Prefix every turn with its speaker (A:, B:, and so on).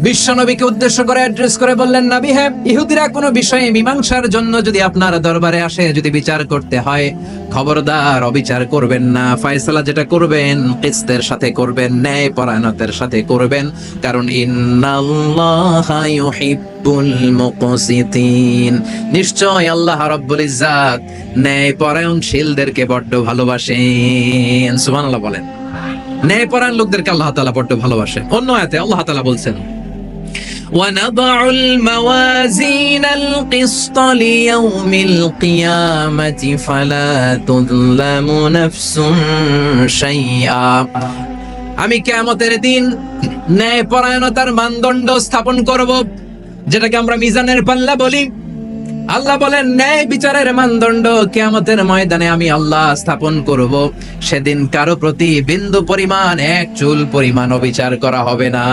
A: বিশ্বনবীকে উদ্দেশ্য করে অ্যাড্রেস করে বললেন, নাবি হ্যাঁ ইহুদিরা কোনো বিষয়ে মীমাংসার জন্য যদি আপনার দরবারে আসে, যদি বিচার করতে হয়, খবরদার অবিচার করবেন না। ফয়সালা যেটা করবেন, কিস্তের সাথে করবেন, ন্যায় পরায়ণতার সাথে করবেন। কারণ নিশ্চয় আল্লাহ রাব্বুল ইজ্জাত ন্যায় পরায়ণশীলদেরকে বড্ড ভালোবাসেন। বলেন। লোকদেরকে আল্লাহ তাআলা বড্ড ভালোবাসেন। অন্য আল্লাহ তাআলা বলছেন ونضع الموازين القسط ليوم القيامة فلا تظلم نفس شيئا আমি কেয়ামতের দিন ন্যায় পরায়ণতার মানদণ্ড স্থাপন করব যেটাকে আমরা মিজানের পাল্লা বলি আল্লাহ বলেন ন্যায় বিচারের মানদণ্ড কেয়ামতের ময়দানে আমি আল্লাহ স্থাপন করব সেদিন কারো প্রতি বিন্দু পরিমাণ এক চুল পরিমাণ বিচার করা হবে না